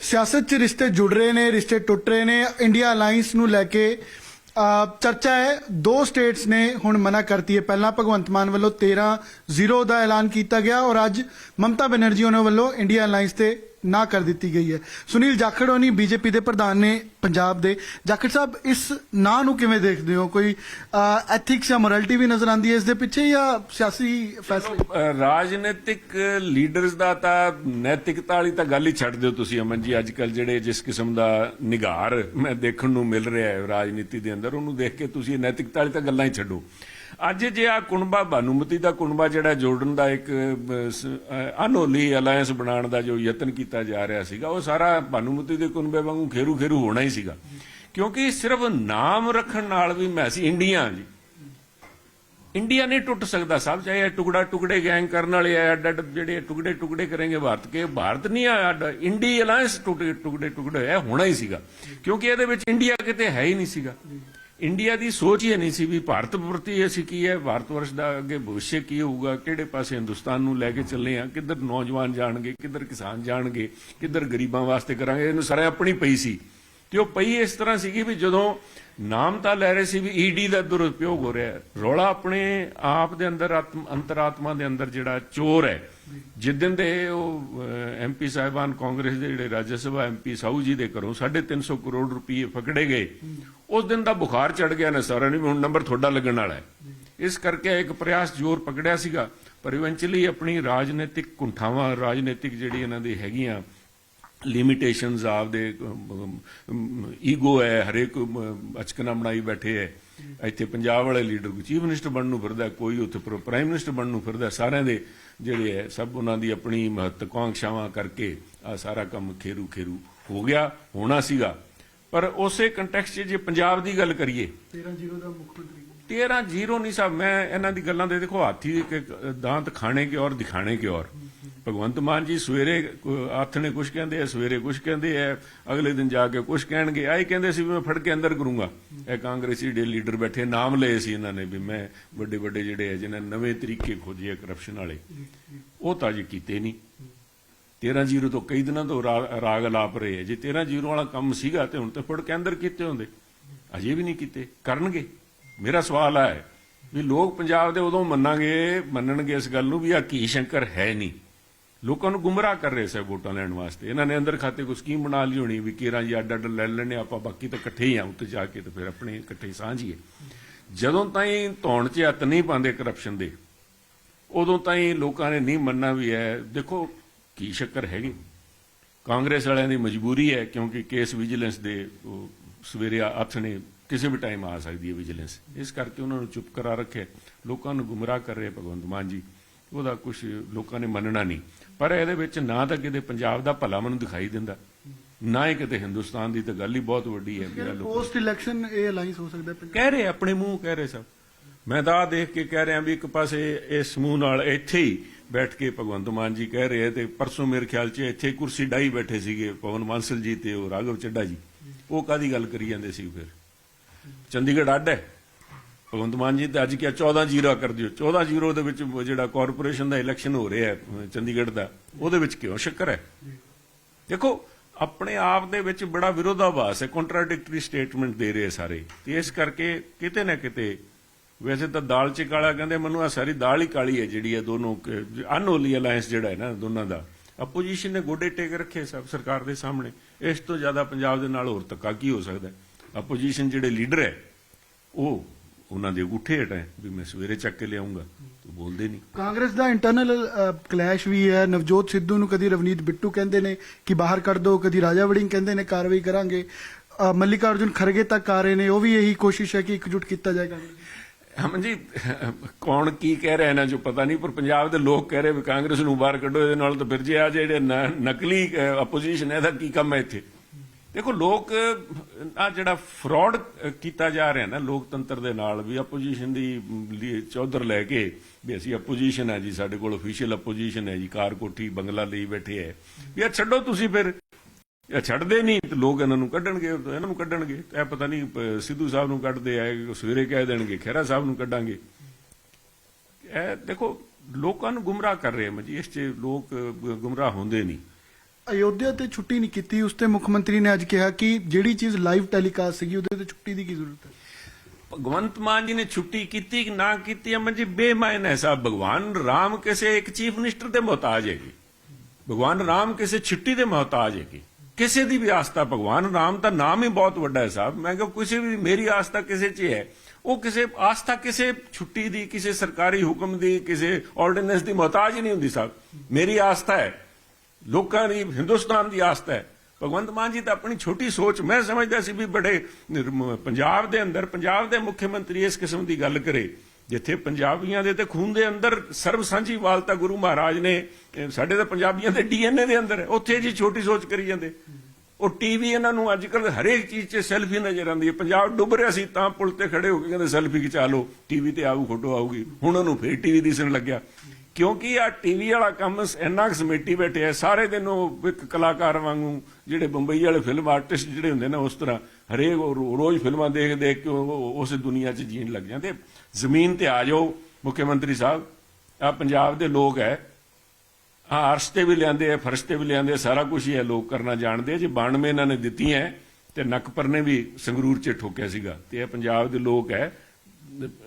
ਸਿਆਸਤ 'ਚ ਰਿਸ਼ਤੇ ਜੁੜ ਰਹੇ ਨੇ, ਰਿਸ਼ਤੇ ਟੁੱਟ ਰਹੇ ਨੇ। ਇੰਡੀਆ ਅਲਾਈਅੰਸ ਨੂੰ ਲੈ ਕੇ ਚਰਚਾ ਹੈ। ਦੋ ਸਟੇਟਸ ਨੇ ਹੁਣ ਮਨਾ ਕਰਤੀ ਹੈ। ਪਹਿਲਾਂ ਭਗਵੰਤ ਮਾਨ ਵੱਲੋਂ 13 ਜ਼ੀਰੋ ਦਾ ਐਲਾਨ ਕੀਤਾ ਗਿਆ ਔਰ ਅੱਜ ਮਮਤਾ ਬੈਨਰਜੀ ਉਹਨਾਂ ਵੱਲੋਂ ਇੰਡੀਆ ਅਲਾਈਅੰਸ ਤੇ ਨਾ ਕਰ ਦਿੱਤੀ ਗਈ ਹੈ। ਸੁਨੀਲ ਜਾਖੜ ਹੋਣੀ ਬੀਜੇਪੀ ਦੇ ਪ੍ਰਧਾਨ ਨੇ ਪੰਜਾਬ ਦੇ। ਜਾਖੜ ਸਾਹਿਬ ਇਸ ਨਾਂ ਨੂੰ ਕਿਵੇਂ ਦੇਖਦੇ ਹੋ? ਕੋਈ ਐਥਿਕਸ ਜਾਂ ਮੋਰੈਲਿਟੀ ਵੀ ਨਜ਼ਰ ਆਉਂਦੀ ਹੈ ਇਸ ਦੇ ਪਿੱਛੇ ਜਾਂ ਸਿਆਸੀ ਫੈਸਲੇ? ਅ, ਰਾਜਨੀਤਿਕ ਲੀਡਰਸ ਦਾ ਤਾਂ ਨੈਤਿਕਤਾ ਵਾਲੀ ਤਾਂ ਗੱਲ ਹੀ ਛੱਡ ਦਿਓ ਤੁਸੀਂ ਅਮਨ ਜੀ। ਅੱਜ ਕੱਲ ਜਿਹੜੇ ਜਿਸ ਕਿਸਮ ਦਾ ਨਿਗਾਰ ਮੈਂ ਦੇਖਣ ਨੂੰ ਮਿਲ ਰਿਹਾ ਹੈ ਰਾਜਨੀਤੀ ਦੇ ਅੰਦਰ ਉਹਨੂੰ ਦੇਖ ਕੇ ਤੁਸੀਂ ਨੈਤਿਕਤਾ ਵਾਲੀ ਤਾਂ ਗੱਲਾਂ ਹੀ ਛੱਡੋ। ਅੱਜ ਜੇ ਆ ਕੁਣਬਾ ਬਾਨੂਮਤੀ ਦਾ ਕੁਣਬਾ ਜਿਹੜਾ ਜੋੜਨ ਦਾ ਇੱਕ ਅ, ਅਨਹੋਲੀ ਅਲਾਈਅੰਸ ਬਣਾਉਣ ਦਾ ਜੋ ਯਤਨ ਕੀਤਾ ਜਾ ਰਿਹਾ ਸੀਗਾ ਉਹ ਸਾਰਾ ਬਾਨੂਮਤੀ ਦੇ ਕੁਣਬੇ ਵਾਂਗੂ ਖੇਰੂ ਖੇਰੂ ਹੋਣਾ ਹੀ ਸੀਗਾ। ਕਿਉਂਕਿ ਸਿਰਫ ਨਾਮ ਰੱਖਣ ਨਾਲ ਵੀ ਮੈਂ ਸੀ ਇੰਡੀਆ ਜੀ। ਇੰਡੀਆ ਨਹੀਂ ਟੁੱਟ ਸਕਦਾ ਸਭ ਚਾਹੇ ਟੁਕੜਾ ਟੁਕੜੇ ਗੈਂਗ ਕਰਨ ਵਾਲੇ ਆ ਅੱਡ ਅੱਡ ਜਿਹੜੇ ਟੁਕੜੇ ਟੁਕੜੇ ਕਰਨਗੇ ਭਾਰਤ ਕੇ ਭਾਰਤ ਨਹੀਂ ਆ ਅੱਡ ਇੰਡੀ ਅਲਾਈਅੰਸ ਟੁਕੜੇ ਟੁਕੜੇ ਟੁਕੜੇ ਹੈ ਹੋਣਾ ਹੀ ਸੀਗਾ। ਕਿਉਂਕਿ ਇਹਦੇ ਵਿੱਚ ਇੰਡੀਆ ਕਿਤੇ ਹੈ ਹੀ ਨਹੀਂ ਸੀਗਾ। ਇੰਡੀਆ ਦੀ ਸੋਚ ਹੀ ਨਹੀਂ ਸੀ ਵੀ ਭਾਰਤ ਪ੍ਰਤੀ ਅਸੀਂ ਕੀ ਹੈ, ਭਾਰਤ ਵਰਸ਼ ਦਾ ਅੱਗੇ ਭਵਿੱਖ ਕੀ ਹੋਊਗਾ, ਕਿਹੜੇ ਪਾਸੇ ਹਿੰਦੁਸਤਾਨ ਨੂੰ ਲੈ ਕੇ ਚੱਲੇ ਆ ਕਿੱਧਰ ਨੌਜਵਾਨ ਜਾਣਗੇ, ਕਿੱਧਰ ਕਿਸਾਨ ਜਾਣਗੇ, ਕਿੱਧਰ ਗਰੀਬਾਂ ਵਾਸਤੇ ਕਰਾਂਗੇ, ਇਹਨੂੰ ਸਾਰੇ ਆਪਣੀ ਪਈ ਸੀ। ਤੇ ਉਹ ਪਈ ਇਸ ਤਰ੍ਹਾਂ ਸੀਗੀ ਵੀ ਜਦੋਂ ਨਾਮ ਤਾਂ ਲੈ ਰਹੇ ਸੀ ਵੀ ਈਡੀ ਦਾ ਦੁਰਉਪਯੋਗ ਹੋ ਰਿਹਾ ਹੈ, ਰੌਲਾ ਆਪਣੇ ਆਪ ਦੇ ਅੰਦਰ, ਆਤਮ, ਅੰਤਰਾਤਮਾ ਦੇ ਅੰਦਰ ਜਿਹੜਾ ਚੋਰ ਹੈ ਜਿੱਦਨ ਦੇ ਉਹ ਐਮਪੀ ਸਾਹਿਬਾਨ ਕਾਂਗਰਸ ਦੇ ਜਿਹੜੇ ਰਾਜ ਸਭਾ ਐਮਪੀ ਸਾਊ ਜੀ ਦੇ ਘਰੋਂ 350 ਕਰੋੜ ਰੁਪਏ ਫਕੜੇ ਗਏ ਉਸ ਦਿਨ ਦਾ ਬੁਖਾਰ ਚੜ ਗਿਆ ਨੇ ਸਾਰਿਆਂ ਨੂੰ ਹੁਣ ਨੰਬਰ ਤੁਹਾਡਾ ਲੱਗਣ ਵਾਲਾ ਹੈ। ਇਸ ਕਰਕੇ ਇੱਕ ਪ੍ਰਯਾਸ ਜ਼ੋਰ ਪਕੜਿਆ ਸੀਗਾ ਪਰ ਇਵੈਂਚੁਅਲੀ ਆਪਣੀ ਰਾਜਨੀਤਿਕ ਕੁੰਠਾਵਾਂ ਰਾਜਨੀਤਿਕ ਜਿਹੜੀ ਇਹਨਾਂ ਦੀ ਹੈਗੀਆਂ ਲਿਮਿਟੇਸ਼ਨਸ ਆਪਦੇ ਈਗੋ ਹੈ ਹਰੇਕ ਅਮ, ਅਚਕਨਾ ਬਣਾਈ ਬੈਠੇ ਹੈ। ਇੱਥੇ ਪੰਜਾਬ ਵਾਲੇ ਲੀਡਰ ਕੋਈ ਚੀਫ ਮਿਨਿਸਟਰ ਬਣਨ ਨੂੰ ਫਿਰਦਾ ਕੋਈ ਉੱਥੇ ਪ੍ਰਾਈਮ ਮਿਨਿਸਟਰ ਬਣਨ ਨੂੰ ਫਿਰਦਾ ਸਾਰਿਆਂ ਦੇ ਜਿਹੜੇ ਹੈ ਸਭ ਉਹਨਾਂ ਦੀ ਆਪਣੀ ਮਹੱਤਵਾਕਾਂਖਸ਼ਾਵਾਂ ਕਰਕੇ ਆ ਸਾਰਾ ਕੰਮ ਖੇਰੂ ਖੇਰੂ ਹੋ ਗਿਆ ਹੋਣਾ ਸੀਗਾ। ਪਰ ਉਸੇ ਕੰਟੈਕਸਟ 'ਚ ਜੇ ਪੰਜਾਬ ਦੀ ਗੱਲ ਕਰੀਏ। 13 ਜ਼ੀਰੋ ਦਾ ਮੁੱਖ ਮੰਤਰੀ 13 ਜ਼ੀਰੋ ਨਹੀਂ ਸਾਹਿਬ ਮੈਂ ਇਹਨਾਂ ਦੀ ਗੱਲਾਂ ਦੇ ਦੇਖੋ ਹਾਥੀ ਦੇ ਇੱਕ ਦਾੰਤ ਖਾਣੇ ਕੇ ਔਰ ਦਿਖਾਣੇ ਕੇ ਔਰ। ਭਗਵੰਤ ਮਾਨ ਜੀ ਸਵੇਰੇ ਆਥਣੇ ਕੁਛ ਕਹਿੰਦੇ ਆ ਸਵੇਰੇ ਕੁਛ ਕਹਿੰਦੇ ਆ ਅਗਲੇ ਦਿਨ ਜਾ ਕੇ ਕੁਛ ਕਹਿਣਗੇ। ਆਈ ਕਹਿੰਦੇ ਸੀ ਵੀ ਮੈਂ ਫੜ ਕੇ ਅੰਦਰ ਕਰੂੰਗਾ। ਇਹ ਕਾਂਗਰਸੀ ਦੇ ਲੀਡਰ ਬੈਠੇ ਨਾਮ ਲਏ ਸੀ ਇਹਨਾਂ ਨੇ ਵੀ ਮੈਂ ਵੱਡੇ ਵੱਡੇ ਜਿਹੜੇ ਆ ਜਿਨ੍ਹਾਂ ਨਵੇਂ ਤਰੀਕੇ ਖੋਜੇ ਕਰਪਸ਼ਨ ਵਾਲੇ। ਉਹ ਤਾਂ ਜੀ ਕੀਤੇ ਨਹੀਂ। 13 ਜ਼ੀਰੋ ਤੋਂ ਕਈ ਦਿਨਾਂ ਤੋਂ ਰਾਗ ਲਾਪ ਰਹੇ ਹੈ ਜੇ 13 ਜ਼ੀਰੋ ਵਾਲਾ ਕੰਮ ਸੀਗਾ ਤੇ ਹੁਣ ਤੇ ਫੜ ਕੇਂਦਰ ਕੀਤੇ ਹੁੰਦੇ। ਅਜੇ ਵੀ ਨਹੀਂ ਕੀਤੇ, ਕਰਨਗੇ। ਮੇਰਾ ਸਵਾਲ ਹੈ ਵੀ ਲੋਕ ਪੰਜਾਬ ਦੇ ਉਦੋਂ ਮੰਨਾਂਗੇ, ਮੰਨਣਗੇ ਇਸ ਗੱਲ ਨੂੰ ਵੀ ਆ ਕੀ ਸ਼ੰਕਰ ਹੈ ਨਹੀਂ। ਲੋਕਾਂ ਨੂੰ ਗੁੰਮਰਾਹ ਕਰ ਰਹੇ ਸੇ ਵੋਟਾਂ ਲੈਣ ਵਾਸਤੇ। ਇਹਨਾਂ ਨੇ ਅੰਦਰ ਖਾਤੇ ਕੋਈ ਸਕੀਮ ਬਣਾ ਲਈ ਹੋਣੀ ਵੀ ਕੇਰਾਂ ਜੀ ਅੱਡ ਅੱਡ ਲੈ ਲੈਣੇ ਆਪਾਂ ਬਾਕੀ ਤਾਂ ਇਕੱਠੇ ਹੀ ਆ ਉੱਤੇ ਜਾ ਕੇ ਤੇ ਫਿਰ ਆਪਣੇ ਇਕੱਠੇ ਸਾਂਝੀਏ ਜਦੋਂ ਤਾਈਂ ਧੌਣ 'ਚ ਹੱਥ ਨਹੀਂ ਪਾਉਂਦੇ ਕਰਪਸ਼ਨ ਦੇ, ਉਦੋਂ ਤਾਈਂ ਲੋਕਾਂ ਨੇ ਨਹੀਂ ਮੰਨਣਾ ਵੀ ਹੈ। ਦੇਖੋ ਕੀ ਸ਼ੱਕਰ ਹੈਗੀ? ਕਾਂਗਰਸ ਵਾਲਿਆਂ ਦੀ ਮਜਬੂਰੀ ਹੈ ਕਿਉਂਕਿ ਕੇਸ ਵਿਜੀਲੈਂਸ ਦੇ ਸਵੇਰੇ ਆਥਣੇ ਕਿਸੇ ਵੀ ਟਾਈਮ ਆ ਸਕਦੀ ਹੈ ਵਿਜੀਲੈਂਸ। ਇਸ ਕਰਕੇ ਉਹਨਾਂ ਨੂੰ ਚੁੱਪ ਕਰਾ ਰੱਖਿਆ। ਲੋਕਾਂ ਨੂੰ ਗੁੰਮਰਾਹ ਕਰ ਰਹੇ ਭਗਵੰਤ ਮਾਨ ਜੀ। ਉਹਦਾ ਕੁਝ ਲੋਕਾਂ ਨੇ ਮੰਨਣਾ ਨਹੀਂ। ਪਰ ਇਹਦੇ ਵਿੱਚ ਨਾ ਤਾਂ ਕਿਤੇ ਪੰਜਾਬ ਦਾ ਭਲਾ ਮੈਨੂੰ ਦਿਖਾਈ ਦਿੰਦਾ। ਨਾ ਹੀ ਕਿਤੇ ਹਿੰਦੁਸਤਾਨ ਦੀ ਤਾਂ ਗੱਲ ਹੀ ਬਹੁਤ ਵੱਡੀ ਹੈ ਇਹ ਲੋਕ ਪੋਸਟ ਇਲੈਕਸ਼ਨ ਇਹ ਅਲਾਈਅੰਸ ਹੋ ਸਕਦਾ ਕਹਿ ਰਹੇ ਆਪਣੇ ਮੂੰਹ ਕਹਿ ਰਹੇ ਸਭ। ਮੈਂ ਤਾਂ ਦੇਖ ਕੇ ਕਹਿ ਰਿਹਾ ਵੀ ਇੱਕ ਪਾਸੇ ਇਸ ਸਮੂਹ ਨਾਲ ਇੱਥੇ ਹੀ ਬੈਠ ਕੇ ਭਗਵੰਤ ਮਾਨ ਜੀ ਕਹਿ ਰਹੇ ਤੇ ਪਰਸੋਂ ਮੇਰੇ ਖਿਆਲ 'ਚ ਇੱਥੇ ਕੁਰਸੀ ਡਾਈ ਬੈਠੇ ਸੀਗੇ ਪਵਨ ਮਾਨਸਲ ਜੀ ਤੇ ਉਹ ਰਾਘਵ ਚੱਡਾ ਜੀ। ਉਹ ਕਾਦੀ ਗੱਲ ਕਰੀ ਜਾਂਦੇ ਸੀ ਫਿਰ? ਚੰਡੀਗੜ੍ਹ ਅੱਡ ਹੈ। ਭਗਵੰਤ ਮਾਨ ਜੀ ਤੇ ਅੱਜ ਕਿਹਾ 14 ਜ਼ੀਰੋ ਕਰ ਦਿਓ। 14 ਜ਼ੀਰੋ ਦੇ ਵਿੱਚ ਜਿਹੜਾ ਕਾਰਪੋਰੇਸ਼ਨ ਦਾ ਇਲੈਕਸ਼ਨ ਹੋ ਰਿਹਾ ਹੈ, ਚੰਡੀਗੜ੍ਹ ਦਾ, ਉਹਦੇ ਵਿੱਚ ਕਿਉਂ ਸ਼ੱਕਰ ਹੈ? ਦੇਖੋ, ਆਪਣੇ ਆਪ ਦੇ ਵਿੱਚ ਬੜਾ ਵਿਰੋਧਾਭਾਸ ਹੈ ਕੰਟਰਾਡਿਕਟਰੀ ਸਟੇਟਮੈਂਟ ਦੇ ਰਹੇ ਸਾਰੇ। ਤੇ ਇਸ ਕਰਕੇ ਕਿਤੇ ਨਾ ਕਿਤੇ ਵੈਸੇ ਤਾਂ ਦਾਲ ਚ ਕਾਲਾ ਕਹਿੰਦੇ, ਮੈਨੂੰ ਆ ਸਾਰੀ ਦਾਲ ਹੀ ਕਾਲੀ ਹੈ ਜਿਹੜੀ ਹੈ ਦੋਨੋਂ ਅਨਹੋਲੀ ਅਲਾਈਅੰਸ ਜਿਹੜਾ ਹੈ ਨਾ, ਦੋਨਾਂ ਦਾ। ਆਪੋਜੀਸ਼ਨ ਨੇ ਗੋਡੇ ਟੇਕ ਰੱਖੇ ਸਭ ਸਰਕਾਰ ਦੇ ਸਾਹਮਣੇ। ਇਸ ਤੋਂ ਜ਼ਿਆਦਾ ਪੰਜਾਬ ਦੇ ਨਾਲ ਹੋਰ ਧੱਕਾ ਕੀ ਹੋ ਸਕਦਾ ਆਪੋਜੀਸ਼ਨ ਜਿਹੜੇ ਲੀਡਰ ਹੈ, ਉਹ ਉਹਨਾਂ ਦੇ ਅੰਗੂਠੇ ਹਟਾਏ ਵੀ ਮੈਂ ਸਵੇਰੇ ਚੱਕ ਕੇ ਲਿਆਉਂਗਾ ਤੂੰ ਬੋਲਦੇ ਨਹੀਂ। ਕਾਂਗਰਸ ਦਾ ਇੰਟਰਨਲ ਕਲੈਸ਼ ਵੀ ਹੈ। ਨਵਜੋਤ ਸਿੱਧੂ ਨੂੰ ਕਦੀ ਰਵਨੀਤ ਬਿੱਟੂ ਕਹਿੰਦੇ ਨੇ ਕਿ ਬਾਹਰ ਕੱਢ ਦਿਓ ਕਦੀ ਰਾਜਾ ਵੜਿੰਗ ਕਹਿੰਦੇ ਨੇ ਕਾਰਵਾਈ ਕਰਾਂਗੇ। ਮੱਲਿਕਾ ਅਰਜੁਨ ਖਰਗੇ ਤੱਕ ਆ ਰਹੇ ਨੇ, ਉਹ ਵੀ ਇਹੀ ਕੋਸ਼ਿਸ਼ ਹੈ ਕਿ ਇਕਜੁੱਟ ਕੀਤਾ ਜਾਏਗਾ। ਅਮਨ ਜੀ ਕੌਣ ਕੀ ਕਹਿ ਰਿਹਾ ਇਹਨਾਂ ਚੋਂ ਪਤਾ ਨਹੀਂ, ਪਰ ਪੰਜਾਬ ਦੇ ਲੋਕ ਕਹਿ ਰਹੇ ਵੀ ਕਾਂਗਰਸ ਨੂੰ ਬਾਹਰ ਕੱਢੋ, ਇਹਦੇ ਨਾਲ ਤਾਂ ਫਿਰ ਜੇ ਆ ਜਿਹੜੇ ਨਕਲੀ ਆਪੋਜੀਸ਼ਨ ਇਹਦਾ ਕੀ ਕੰਮ ਹੈ ਇੱਥੇ? ਦੇਖੋ, ਲੋਕ ਆ ਜਿਹੜਾ ਫਰਾਡ ਕੀਤਾ ਜਾ ਰਿਹਾ ਨਾ ਲੋਕਤੰਤਰ ਦੇ ਨਾਲ, ਵੀ ਆਪੋਜੀਸ਼ਨ ਦੀ ਚੌਧਰ ਲੈ ਕੇ ਵੀ ਅਸੀਂ ਆਪੋਜੀਸ਼ਨ ਹੈ ਜੀ, ਸਾਡੇ ਕੋਲ ਅਫੀਸ਼ੀਅਲ ਆਪੋਜੀਸ਼ਨ ਹੈ ਜੀ, ਕਾਰ ਕੋਠੀ, ਬੰਗਲਾ ਲਈ ਬੈਠੇ ਹੈ। ਵੀ ਇਹ ਛੱਡੋ ਤੁਸੀਂ ਫਿਰ ਛੱਡਦੇ ਨਹੀਂ ਤੇ ਲੋਕ ਇਹਨਾਂ ਨੂੰ ਕੱਢਣਗੇ ਇਹਨਾਂ ਨੂੰ ਕੱਢਣਗੇ। ਇਹ ਪਤਾ ਨਹੀਂ ਸਿੱਧੂ ਸਾਹਿਬ ਨੂੰ ਕੱਢਦੇ ਆ ਸਵੇਰੇ ਕਹਿ ਦੇਣਗੇ ਖਹਿਰਾ ਸਾਹਿਬ ਨੂੰ ਕੱਢਾਂਗੇ। ਇਹ ਦੇਖੋ ਲੋਕਾਂ ਨੂੰ ਗੁੰਮਰਾਹ ਕਰ ਰਹੇ ਆ ਜੀ ਇਸ 'ਚ ਲੋਕ ਗੁੰਮਰਾਹ ਹੁੰਦੇ ਨਹੀਂ। ਅਯੋਧਿਆ ਤੇ ਛੁੱਟੀ ਨਹੀਂ ਕੀਤੀ ਉਸ ਤੇ ਮੁੱਖ ਮੰਤਰੀ ਨੇ ਅੱਜ ਕਿਹਾ ਕਿ ਜਿਹੜੀ ਚੀਜ਼ ਲਾਈਵ ਟੈਲੀਕਾਸਟ ਸੀਗੀ ਉਹਦੇ ਤੇ ਛੁੱਟੀ ਦੀ ਕੀ ਜ਼ਰੂਰਤ ਹੈ? ਭਗਵੰਤ ਮਾਨ ਜੀ ਨੇ ਛੁੱਟੀ ਕੀਤੀ ਕਿ ਨਾ ਕੀਤੀ ਅਮਨ ਜੀ ਬੇਮਾਇਨ ਹੈ ਸਾਹਿਬ। ਭਗਵਾਨ ਰਾਮ ਕਿਸੇ ਇੱਕ ਚੀਫ ਮਿਨਿਸਟਰ ਦੇ ਮੁਹਤਾਜ ਹੈਗੀ। ਭਗਵਾਨ ਰਾਮ ਕਿਸੇ ਛੁੱਟੀ ਦੇ ਮੁਹਤਾਜ ਹੈਗੀ। ਕਿਸੇ ਦੀ ਵੀ ਆਸਥਾ ਭਗਵਾਨ, ਰਾਮ ਦਾ ਨਾਮ ਹੀ ਬਹੁਤ ਵੱਡਾ ਹੈ ਸਾਹਿਬ। ਮੈਂ ਕਿਹਾ ਕਿਸੇ ਵੀ, ਮੇਰੀ ਆਸਥਾ ਕਿਸੇ 'ਚ ਹੈ ਉਹ ਕਿਸੇ, ਆਸਥਾ ਕਿਸੇ ਛੁੱਟੀ ਦੀ, ਕਿਸੇ ਸਰਕਾਰੀ ਹੁਕਮ ਦੀ, ਕਿਸੇ ਆਰਡੀਨੈਂਸ ਦੀ ਮੁਹਤਾਜ ਹੀ ਨਹੀਂ ਹੁੰਦੀ ਸਾਹਿਬ। ਮੇਰੀ ਆਸਥਾ ਹੈ। ਲੋਕਾਂ ਦੀ, ਹਿੰਦੁਸਤਾਨ ਦੀ ਆਸਥਾ ਹੈ। ਭਗਵੰਤ ਮਾਨ ਜੀ ਤਾਂ ਆਪਣੀ ਛੋਟੀ ਸੋਚ, ਮੈਂ ਸਮਝਦਾ ਸੀ ਵੀ ਬੜੇ ਪੰਜਾਬ ਦੇ ਅੰਦਰ, ਪੰਜਾਬ ਦੇ ਮੁੱਖ ਮੰਤਰੀ ਇਸ ਕਿਸਮ ਦੀ ਗੱਲ ਕਰੇ। ਜਿੱਥੇ ਪੰਜਾਬੀਆਂ ਦੇ ਤੇ ਖੂਨ ਦੇ ਅੰਦਰ ਸਰਬ ਸਾਂਝੀ ਵਾਲਤਾ ਗੁਰੂ ਮਹਾਰਾਜ ਨੇ ਸਾਡੇ ਤਾਂ ਪੰਜਾਬੀਆਂ ਦੇ ਡੀਐਨਏ ਦੇ ਅੰਦਰ ਹੈ। ਉੱਥੇ ਜੀ ਛੋਟੀ ਸੋਚ ਕਰੀ ਜਾਂਦੇ। ਉਹ ਟੀਵੀ ਇਹਨਾਂ ਨੂੰ ਅੱਜ ਕੱਲ ਹਰੇਕ ਚੀਜ਼ 'ਚ ਸੈਲਫੀ ਨਜ਼ਰ ਆਉਂਦੀ ਹੈ। ਪੰਜਾਬ ਡੁੱਬ ਰਿਹਾ ਸੀ ਤਾਂ ਪੁਲ ਤੇ ਖੜੇ ਹੋ ਕੇ ਕਹਿੰਦੇ, ਸੈਲਫੀ ਖਿਚਾ ਲਓ, ਟੀਵੀ ਤੇ ਆਊ, ਫੋਟੋ ਆਊਗੀ। ਹੁਣ ਉਹਨੂੰ ਫੇਰ ਟੀਵੀ ਦਿਸਣ ਲੱਗਿਆ। ਕਿਉਂਕਿ ਆ ਟੀਵੀ ਵਾਲਾ ਕੰਮ ਇੰਨਾ ਕੁ ਸਮੇਟੀ ਬੈਠੇ ਆ ਸਾਰੇ ਦਿਨ ਉਹ ਇੱਕ ਕਲਾਕਾਰ ਵਾਂਗੂ ਜਿਹੜੇ ਬੰਬਈ ਵਾਲੇ ਫਿਲਮ ਆਰਟਿਸਟ ਜਿਹੜੇ ਹੁੰਦੇ ਨੇ ਉਸ ਤਰ੍ਹਾਂ, ਹਰੇਕ ਉਹ ਰੋਜ਼ ਫਿਲਮਾਂ ਦੇਖ ਦੇਖ ਕੇ ਉਸ ਦੁਨੀਆ 'ਚ ਜੀਣ ਲੱਗ ਜਾਂਦੇ। ਜ਼ਮੀਨ ਤੇ ਆ ਜਾਓ, ਮੁੱਖ ਮੰਤਰੀ ਸਾਹਿਬ, ਆ ਪੰਜਾਬ ਦੇ ਲੋਕ ਹੈ, ਆ ਅਰਸ਼ ਤੇ ਵੀ ਲਿਆਂਦੇ ਆ, ਫਰਸ਼ ਤੇ ਵੀ ਲਿਆਂਦੇ ਸਾਰਾ ਕੁਝ ਹੀ ਹੈ ਲੋਕ ਕਰਨਾ ਜਾਣਦੇ ਜੇ 92 ਇਹਨਾਂ ਨੇ ਦਿੱਤੀਆਂ ਤੇ ਨਕਪਰ ਨੇ ਵੀ ਸੰਗਰੂਰ 'ਚ ਠੋਕਿਆ ਸੀਗਾ, ਤੇ ਇਹ ਪੰਜਾਬ ਦੇ ਲੋਕ ਹੈ,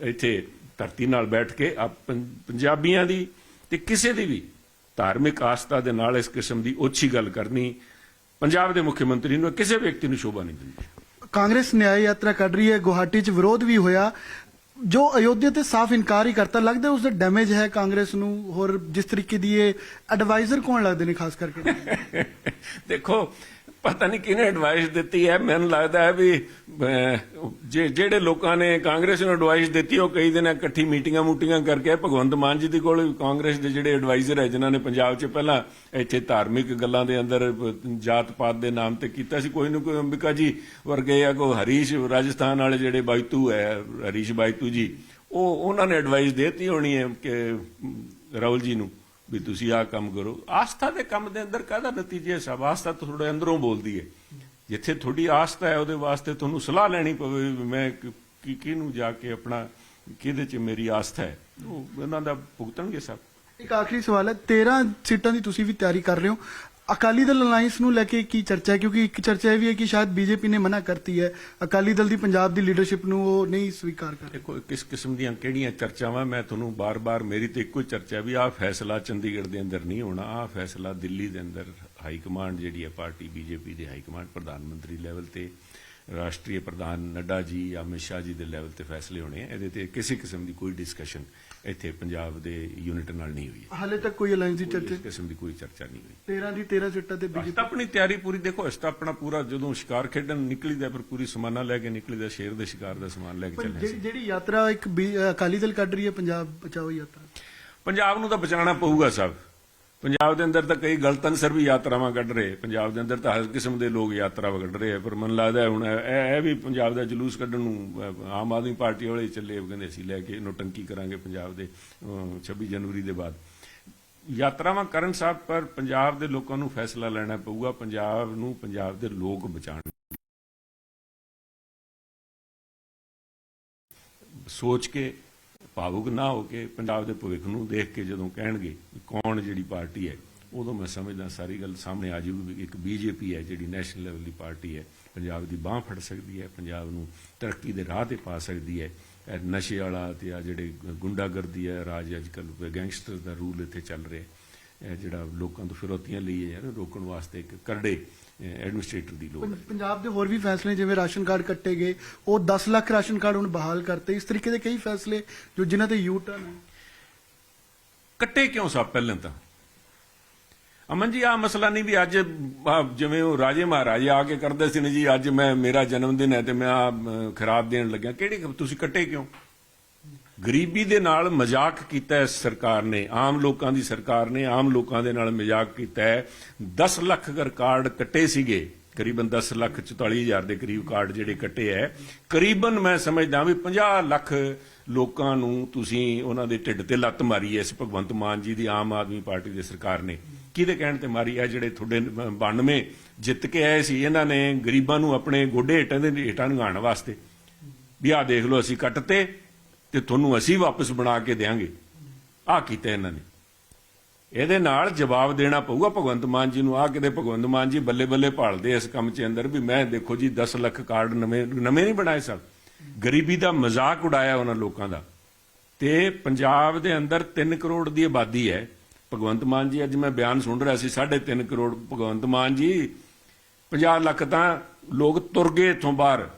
ਇੱਥੇ ਧਰਤੀ ਨਾਲ ਬੈਠ ਕੇ ਪੰਜਾਬੀਆਂ ਦੀ ਤੇ ਕਿਸੇ ਦੀ ਵੀ ਧਾਰਮਿਕ ਆਸਥਾ ਦੇ ਨਾਲ ਇਸ ਕਿਸਮ ਦੀ ਓਛੀ ਗੱਲ ਕਰਨੀ ਪੰਜਾਬ ਦੇ ਮੁੱਖ ਮੰਤਰੀ ਨੂੰ ਕਿਸੇ ਵਿਅਕਤੀ ਨੂੰ ਸ਼ੋਭਾ ਨਹੀਂ ਦਿੰਦੀ। ਕਾਂਗਰਸ ਨਿਆਂ ਯਾਤਰਾ ਕੱਢ ਰਹੀ ਹੈ ਗੁਹਾਟੀ 'ਚ ਵਿਰੋਧ ਵੀ ਹੋਇਆ। ਜੋ ਅਯੋਧਿਆ ਤੇ ਸਾਫ਼ ਇਨਕਾਰ ਹੀ ਕਰਤਾ ਲੱਗਦਾ ਉਸ ਦਾ ਡੈਮੇਜ ਹੈ ਕਾਂਗਰਸ ਨੂੰ ਹੋਰ ਜਿਸ ਤਰੀਕੇ ਦੀ ਇਹ ਐਡਵਾਈਜ਼ਰ ਕੌਣ ਲੱਗਦੇ ਨੇ ਖਾਸ ਕਰਕੇ? ਦੇਖੋ ਪਤਾ ਨਹੀਂ ਕਿਹਨੇ ਐਡਵਾਈਸ ਦਿੱਤੀ ਹੈ। ਮੈਨੂੰ ਲੱਗਦਾ ਹੈ ਵੀ ਜੇ, ਜਿਹੜੇ ਲੋਕਾਂ ਨੇ ਕਾਂਗਰਸ ਨੂੰ ਐਡਵਾਈਸ ਦਿੱਤੀ, ਉਹ ਕਈ ਦਿਨ ਇਕੱਠੀ ਮੀਟਿੰਗਾਂ ਮੂਟਿੰਗਾਂ ਕਰਕੇ ਭਗਵੰਤ ਮਾਨ ਜੀ ਦੇ ਕੋਲ ਕਾਂਗਰਸ ਦੇ ਜਿਹੜੇ ਐਡਵਾਈਜ਼ਰ ਹੈ, ਜਿਨ੍ਹਾਂ ਨੇ ਪੰਜਾਬ 'ਚ ਪਹਿਲਾਂ ਇੱਥੇ ਧਾਰਮਿਕ ਗੱਲਾਂ ਦੇ ਅੰਦਰ ਜਾਤ ਪਾਤ ਦੇ ਨਾਮ ਤੇ ਕੀਤਾ ਸੀ। ਕੋਈ ਨਾ ਕੋਈ ਅੰਬਿਕਾ ਜੀ ਵਰਗੇ ਆ, ਕੋਈ ਹਰੀਸ਼ ਰਾਜਸਥਾਨ ਵਾਲੇ ਜਿਹੜੇ ਬਾਈਤੂ ਹੈ, ਹਰੀਸ਼ ਬਾਈਤੂ ਜੀ, ਉਹ, ਉਹਨਾਂ ਨੇ ਐਡਵਾਈਸ ਦੇਤੀ ਹੋਣੀ ਹੈ ਕਿ, ਰਾਹੁਲ ਜੀ ਨੂੰ। ਵੀ ਤੁਸੀਂ ਆਹ ਕੰਮ ਕਰੋ। ਆਸਥਾ ਦੇ ਕੰਮ ਦੇ ਅੰਦਰ ਕਾਹਦਾ ਨਤੀਜਾ ਸਭ? ਆਸਥਾ ਤੁਹਾਡੇ ਅੰਦਰੋਂ ਬੋਲਦੀ ਹੈ। ਜਿੱਥੇ ਤੁਹਾਡੀ ਆਸਥਾ ਹੈ, ਉਹਦੇ ਵਾਸਤੇ ਤੁਹਾਨੂੰ ਸਲਾਹ ਲੈਣੀ ਪਵੇ ਮੈਂ ਕਿ- ਕਿਹਨੂੰ ਜਾ ਕੇ ਆਪਣਾ, ਕਿਹਦੇ 'ਚ ਮੇਰੀ ਆਸਥਾ ਹੈ। ਉਹ ਉਹਨਾਂ ਦਾ ਭੁਗਤਣਗੇ ਸਭ। ਇੱਕ ਆਖਰੀ ਸਵਾਲ ਹੈ 13 ਸੀਟਾਂ ਦੀ ਤੁਸੀਂ ਵੀ ਤਿਆਰੀ ਕਰ ਰਹੇ ਹੋ। ਅਕਾਲੀ ਦਲ ਅਲਾਈਅੰਸ ਨੂੰ ਲੈ ਕੇ ਕੀ ਚਰਚਾ ਹੈ? ਕਿਉਂਕਿ ਇੱਕ ਚਰਚਾ ਇਹ ਵੀ ਹੈ ਕਿ ਸ਼ਾਇਦ ਬੀਜੇਪੀ ਨੇ ਮਨਾ ਕਰਤੀ ਹੈ। ਅਕਾਲੀ ਦਲ ਦੀ ਪੰਜਾਬ ਦੀ ਲੀਡਰਸ਼ਿਪ ਨੂੰ ਉਹ ਨਹੀਂ ਸਵੀਕਾਰ ਕਰ ਦੇਖੋ, ਕਿਸ ਕਿਸਮ ਦੀਆਂ ਕਿਹੜੀਆਂ ਚਰਚਾਵਾਂ? ਮੈਂ ਤੁਹਾਨੂੰ ਬਾਰ-ਬਾਰ ਮੇਰੀ ਤੇ ਇੱਕੋ ਹੀ ਚਰਚਾ ਵੀ ਆਹ ਫੈਸਲਾ ਚੰਡੀਗੜ੍ਹ ਦੇ ਅੰਦਰ ਨਹੀਂ ਹੋਣਾ, ਆਹ ਫੈਸਲਾ ਦਿੱਲੀ ਦੇ ਅੰਦਰ ਹਾਈ ਕਮਾਂਡ ਜਿਹੜੀ ਹੈ ਪਾਰਟੀ ਬੀਜੇਪੀ ਦੀ ਹਾਈ ਕਮਾਂਡ ਪ੍ਰਧਾਨ ਮੰਤਰੀ ਲੈਵਲ ਤੇ, ਰਾਸ਼ਟਰੀ ਪ੍ਰਧਾਨ ਨੱਡਾ ਜੀ, ਅਮਿਤ ਸ਼ਾਹ ਜੀ ਦੇ ਲੈਵਲ ਤੇ ਫੈਸਲੇ ਹੋਣੇ ਆ। ਇਹਦੇ ਤੇ ਕਿਸੇ ਕਿਸਮ ਦੀ ਕੋਈ ਡਿਸਕਸ਼ਨ ਇੱਥੇ ਪੰਜਾਬ ਦੇ ਯੂਨਿਟ ਨਾਲ ਨਹੀਂ ਹੋਈ ਹੈ। ਹਾਲੇ ਤੱਕ ਕੋਈ ਅਲਾਈਅੰਸ ਦੀ ਇਸ ਚਰਚਾ ਕਿਸਮ ਦੀ ਕੋਈ ਚਰਚਾ ਨਹੀਂ ਹੋਈ। 13 ਦੀ 13 ਸੀਟਾਂ ਤੇ ਬੀਜੇਪੀ ਆਪਣੀ ਤਿਆਰੀ ਪੂਰੀ ਦੇਖੋ ਅਸੀਂ ਤਾਂ ਆਪਣਾ ਪੂਰਾ ਜਦੋਂ ਸ਼ਿਕਾਰ ਖੇਡਣ ਨਿਕਲੀਦਾ ਫਿਰ ਪੂਰੀ ਸਮਾਨਾ ਲੈ ਕੇ ਨਿਕਲੀਦਾ ਸ਼ੇਰ ਦੇ ਸ਼ਿਕਾਰ ਦਾ ਸਮਾਨ ਲੈ ਕੇ ਪਰ ਜਿਹੜੀ ਸੀ। ਜਿਹੜੀ ਯਾਤਰਾ ਇੱਕ ਅਕਾਲੀ ਦਲ ਕੱਢ ਰਹੀ ਹੈ ਪੰਜਾਬ ਬਚਾਓ ਯਾਤਰਾ। ਪੰਜਾਬ ਨੂੰ ਤਾਂ ਬਚਾਉਣਾ ਪਊਗਾ ਸਭ। ਪੰਜਾਬ ਦੇ ਅੰਦਰ ਤਾਂ ਕਈ ਗਲਤ ਅਨਸਰ ਵੀ ਯਾਤਰਾਵਾਂ ਕੱਢ ਰਹੇ। ਪੰਜਾਬ ਦੇ ਅੰਦਰ ਤਾਂ ਹਰ ਕਿਸਮ ਦੇ ਲੋਕ ਯਾਤਰਾਵਾਂ ਕੱਢ ਰਹੇ ਪਰ ਮੈਨੂੰ ਲੱਗਦਾ ਹੁਣ ਇਹ ਇਹ ਵੀ ਪੰਜਾਬ ਦਾ ਜਲੂਸ ਕੱਢਣ ਨੂੰ ਆਮ ਆਦਮੀ ਪਾਰਟੀ ਵਾਲੇ ਚੱਲੇ ਕਹਿੰਦੇ ਅਸੀਂ ਲੈ ਕੇ ਨੋਟੰਕੀ ਕਰਾਂਗੇ ਪੰਜਾਬ ਦੇ ਅਹ, 26 ਜਨਵਰੀ ਦੇ ਬਾਅਦ। ਯਾਤਰਾਵਾਂ ਕਰਨ ਸਾਹਿਬ ਪਰ ਪੰਜਾਬ ਦੇ ਲੋਕਾਂ ਨੂੰ ਫੈਸਲਾ ਲੈਣਾ ਪਊਗਾ। ਪੰਜਾਬ ਨੂੰ ਪੰਜਾਬ ਦੇ ਲੋਕ ਬਚਾਉਣ। ਸੋਚ ਕੇ ਭਾਵੁਕ ਨਾ ਹੋ ਕੇ ਪੰਜਾਬ ਦੇ ਭਵਿੱਖ ਨੂੰ ਦੇਖ ਕੇ ਜਦੋਂ ਕਹਿਣਗੇ ਵੀ ਕੌਣ ਜਿਹੜੀ ਪਾਰਟੀ ਹੈ, ਉਦੋਂ ਮੈਂ ਸਮਝਦਾ ਸਾਰੀ ਗੱਲ ਸਾਹਮਣੇ ਆ ਜੂਗੀ ਵੀ ਇੱਕ ਬੀਜੇਪੀ ਹੈ ਜਿਹੜੀ ਨੈਸ਼ਨਲ ਲੈਵਲ ਦੀ ਪਾਰਟੀ ਹੈ। ਪੰਜਾਬ ਦੀ ਬਾਹ ਫੜ ਸਕਦੀ ਹੈ, ਪੰਜਾਬ ਨੂੰ ਤਰੱਕੀ ਦੇ ਰਾਹ ਤੇ ਪਾ ਸਕਦੀ ਹੈ। ਨਸ਼ੇ ਵਾਲਾ ਤੇ ਆ ਜਿਹੜੇ ਗੁੰਡਾਗਰਦੀ ਹੈ, ਰਾਜ ਅੱਜ ਕੱਲ੍ਹ ਗੈਂਗਸਟਰ ਦਾ ਰੂਲ ਇੱਥੇ ਚੱਲ ਰਿਹਾ ਇਹ ਜਿਹੜਾ ਲੋਕਾਂ ਤੋਂ ਫਿਰੌਤੀਆਂ ਲਈ ਹੈ ਯਾਰ ਰੋਕਣ ਵਾਸਤੇ ਇੱਕ ਕਰੜੇ ਐਡਮਿਨਿਸਟ੍ਰੇਟਰ ਦੀ ਲੋੜ ਹੈ। ਪੰਜਾਬ ਦੇ ਹੋਰ ਵੀ ਫੈਸਲੇ ਜਿਵੇਂ ਰਾਸ਼ਨ ਕਾਰਡ ਕੱਟੇ ਗਏ ਉਹ 10 ਲੱਖ ਰਾਸ਼ਨ ਕਾਰਡ ਹੁਣ ਬਹਾਲ ਕਰਤੇ। ਇਸ ਤਰੀਕੇ ਦੇ ਕਈ ਫੈਸਲੇ ਜੋ ਜਿਨ੍ਹਾਂ ਤੇ ਯੂ ਟਰਨ ਹੈ। ਕੱਟੇ ਕਿਉਂ ਸਭ ਪਹਿਲਾਂ ਤਾਂ? ਅਮਨ ਜੀ ਆ ਮਸਲਾ ਨਹੀਂ ਵੀ ਅੱਜ ਜਿਵੇਂ ਉਹ ਰਾਜੇ ਮਹਾਰਾਜੇ ਆ ਕੇ ਕਰਦੇ ਸੀ ਨੇ ਜੀ ਅੱਜ ਮੈਂ ਮੇਰਾ ਜਨਮ ਦਿਨ ਹੈ ਤੇ ਮੈਂ ਆ ਖਰਾਬ ਦੇਣ ਲੱਗਿਆ। ਕਿਹੜੀ ਤੁਸੀਂ ਕੱਟੇ ਕਿਉਂ? ਗਰੀਬੀ ਦੇ ਨਾਲ ਮਜ਼ਾਕ ਕੀਤਾ ਹੈ ਸਰਕਾਰ ਨੇ, ਆਮ ਲੋਕਾਂ ਦੀ ਸਰਕਾਰ ਨੇ, ਆਮ ਲੋਕਾਂ ਦੇ ਨਾਲ ਮਜ਼ਾਕ ਕੀਤਾ ਹੈ। 10 ਲੱਖ ਕਾਰਡ ਕੱਟੇ ਸੀਗੇ, ਕਰੀਬਨ 10 ਲੱਖ 44 ਹਜ਼ਾਰ ਦੇ ਕਰੀਬ ਕਾਰਡ ਜਿਹੜੇ ਕੱਟੇ ਐ ਕਰੀਬਨ ਮੈਂ ਸਮਝਦਾ ਵੀ 50 ਲੱਖ ਲੋਕਾਂ ਨੂੰ ਤੁਸੀਂ ਉਹਨਾਂ ਦੇ ਢਿੱਡ ਤੇ ਲੱਤ ਮਾਰੀ ਐ ਇਸ ਭਗਵੰਤ ਮਾਨ ਜੀ ਦੀ ਆਮ ਆਦਮੀ ਪਾਰਟੀ ਦੀ ਸਰਕਾਰ ਨੇ। ਕਿਹਦੇ ਕਹਿਣ ਤੇ ਮਾਰੀ ਐ ਜਿਹੜੇ ਤੁਹਾਡੇ 92 ਜਿੱਤ ਕੇ ਆਏ ਸੀ, ਇਹਨਾਂ ਨੇ ਗਰੀਬਾਂ ਨੂੰ ਆਪਣੇ ਗੋਡੇ ਹੇਠਾਂ ਦੇ ਹੇਠਾਂ ਨਗਾਉਣ ਵਾਸਤੇ। ਵੀ ਆਹ ਦੇਖ ਲਓ, ਅਸੀਂ ਕੱਟਤੇ। ਤੇ ਤੁਹਾਨੂੰ ਅਸੀਂ ਵਾਪਸ ਬਣਾ ਕੇ ਦੇਾਂਗੇ ਆਹ ਕੀਤਾ ਇਹਨਾਂ ਨੇ। ਇਹਦੇ ਨਾਲ ਜਵਾਬ ਦੇਣਾ ਪਊਗਾ ਭਗਵੰਤ ਮਾਨ ਜੀ ਨੂੰ। ਆ ਕਿਤੇ ਭਗਵੰਤ ਮਾਨ ਜੀ ਬੱਲੇ ਬੱਲੇ ਭਾਲਦੇ ਇਸ ਕੰਮ 'ਚ ਅੰਦਰ ਵੀ ਮੈਂ ਦੇਖੋ ਜੀ 10 ਲੱਖ ਕਾਰਡ ਨਵੇਂ ਨਵੇਂ ਨਹੀਂ ਬਣਾਏ ਸਨ। ਗਰੀਬੀ ਦਾ ਮਜ਼ਾਕ ਉਡਾਇਆ ਉਹਨਾਂ ਲੋਕਾਂ ਦਾ। ਤੇ ਪੰਜਾਬ ਦੇ ਅੰਦਰ 3 ਕਰੋੜ ਦੀ ਆਬਾਦੀ ਹੈ। ਭਗਵੰਤ ਮਾਨ ਜੀ, ਅੱਜ ਮੈਂ ਬਿਆਨ ਸੁਣ ਰਿਹਾ ਸੀ 3.5 ਕਰੋੜ ਭਗਵੰਤ ਮਾਨ ਜੀ। 50 ਲੱਖ ਤਾਂ ਲੋਕ ਤੁਰ ਗਏ ਇੱਥੋਂ ਬਾਹਰ।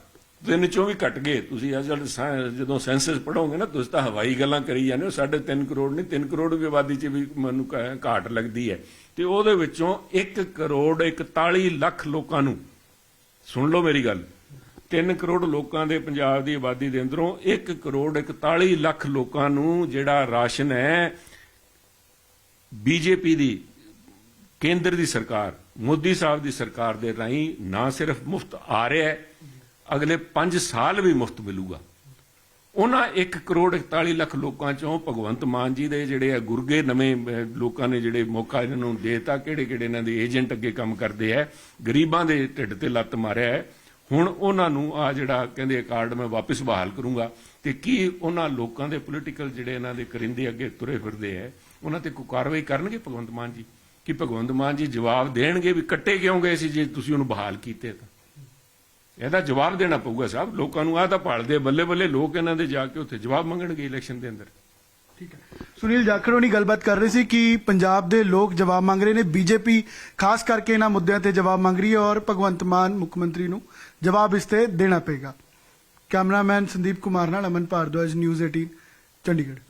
ਤਿੰਨ ਚੋਂ ਵੀ ਘਟ ਗਏ। ਤੁਸੀਂ ਅੱਜ ਜਦੋਂ ਸੈਂਸਸ ਪੜੋਗੇ ਨਾ, ਤੁਸੀਂ ਤਾਂ ਹਵਾਈ ਗੱਲਾਂ ਕਰੀ ਜਾਂਦੇ ਹੋ। 3.5 ਕਰੋੜ ਨਹੀਂ 3 ਕਰੋੜ ਵੀ ਆਬਾਦੀ 'ਚ ਵੀ ਮੈਨੂੰ ਘਾਟ ਲੱਗਦੀ ਹੈ। ਤੇ ਉਹਦੇ ਵਿੱਚੋਂ 1 ਕਰੋੜ 41 ਲੱਖ ਲੋਕਾਂ ਨੂੰ, ਸੁਣ ਲਓ ਮੇਰੀ ਗੱਲ 3 ਕਰੋੜ ਲੋਕਾਂ ਦੇ ਪੰਜਾਬ ਦੀ ਆਬਾਦੀ ਦੇ ਅੰਦਰੋਂ 1 ਕਰੋੜ 41 ਲੱਖ ਲੋਕਾਂ ਨੂੰ ਜਿਹੜਾ ਰਾਸ਼ਨ ਹੈ ਬੀਜੇਪੀ ਦੀ, ਕੇਂਦਰ ਦੀ ਸਰਕਾਰ, ਮੋਦੀ ਸਾਹਿਬ ਦੀ ਸਰਕਾਰ ਦੇ ਰਾਹੀਂ ਨਾ ਸਿਰਫ ਮੁਫਤ ਆ ਰਿਹਾ ਹੈ ਅਗਲੇ 5 ਸਾਲ ਵੀ ਮੁਫਤ ਮਿਲੂਗਾ। ਉਹਨਾਂ 1 ਕਰੋੜ 41 ਲੱਖ ਲੋਕਾਂ ਚੋਂ ਭਗਵੰਤ ਮਾਨ ਜੀ ਦੇ ਜਿਹੜੇ ਆ ਗੁਰਗੇ ਨਵੇਂ ਲੋਕਾਂ ਨੇ ਜਿਹੜੇ ਮੌਕਾ ਇਹਨਾਂ ਨੂੰ ਦੇਤਾ ਕਿਹੜੇ ਕਿਹੜੇ ਇਹਨਾਂ ਦੇ ਏਜੰਟ ਅੱਗੇ ਕੰਮ ਕਰਦੇ ਆ, ਗਰੀਬਾਂ ਦੇ ਢਿੱਡ ਤੇ ਲੱਤ ਮਾਰਿਆ ਹੈ। ਹੁਣ ਉਹਨਾਂ ਨੂੰ ਆ ਜਿਹੜਾ ਕਹਿੰਦੇ ਕਾਰਡ ਮੈਂ ਵਾਪਸ ਬਹਾਲ ਕਰੂੰਗਾ ਤੇ ਕੀ ਉਹਨਾਂ ਲੋਕਾਂ ਦੇ ਪੋਲੀਟੀਕਲ ਜਿਹੜੇ ਇਹਨਾਂ ਦੇ ਕਰਿੰਦੇ ਅੱਗੇ ਤੁਰੇ ਫਿਰਦੇ ਆ, ਉਹਨਾਂ ਤੇ ਕੋਈ ਕਾਰਵਾਈ ਕਰਨਗੇ ਭਗਵੰਤ ਮਾਨ ਜੀ? ਕਿ ਭਗਵੰਤ ਮਾਨ ਜੀ ਜਵਾਬ ਦੇਣਗੇ ਵੀ ਕੱਟੇ ਕਿਉਂ ਗਏ ਸੀ ਜੇ ਤੁਸੀਂ ਉਹਨੂੰ ਬਹਾਲ ਕੀਤੇ ਤਾਂ? ਇਹਦਾ ਜਵਾਬ ਦੇਣਾ ਪਊਗਾ ਸਾਹਿਬ। ਲੋਕਾਂ ਨੂੰ ਆਹ ਤਾਂ ਭਾਲਦੇ ਬੱਲੇ ਬੱਲੇ ਲੋਕ ਇਹਨਾਂ ਦੇ ਜਾ ਕੇ ਉੱਥੇ ਜਵਾਬ ਮੰਗਣਗੇ ਇਲੈਕਸ਼ਨ ਦੇ ਅੰਦਰ। ਠੀਕ ਹੈ। ਸੁਨੀਲ ਜਾਖੜ ਹੋਣੀ ਗੱਲਬਾਤ ਕਰ ਰਹੇ ਸੀ ਕਿ ਪੰਜਾਬ ਦੇ ਲੋਕ ਜਵਾਬ ਮੰਗ ਰਹੇ ਨੇ। ਬੀਜੇਪੀ ਖਾਸ ਕਰਕੇ ਇਹਨਾਂ ਮੁੱਦਿਆਂ ਤੇ ਜਵਾਬ ਮੰਗ ਰਹੀ ਹੈ ਔਰ ਭਗਵੰਤ ਮਾਨ ਮੁੱਖ ਮੰਤਰੀ ਨੂੰ ਜਵਾਬ ਇਸ ਤੇ ਦੇਣਾ ਪਏਗਾ। ਕੈਮਰਾਮੈਨ ਸੰਦੀਪ ਕੁਮਾਰ ਨਾਲ ਅਮਨ ਭਾਰਦਵਾਜ, ਨਿਊਜ਼ 18 ਚੰਡੀਗੜ੍ਹ।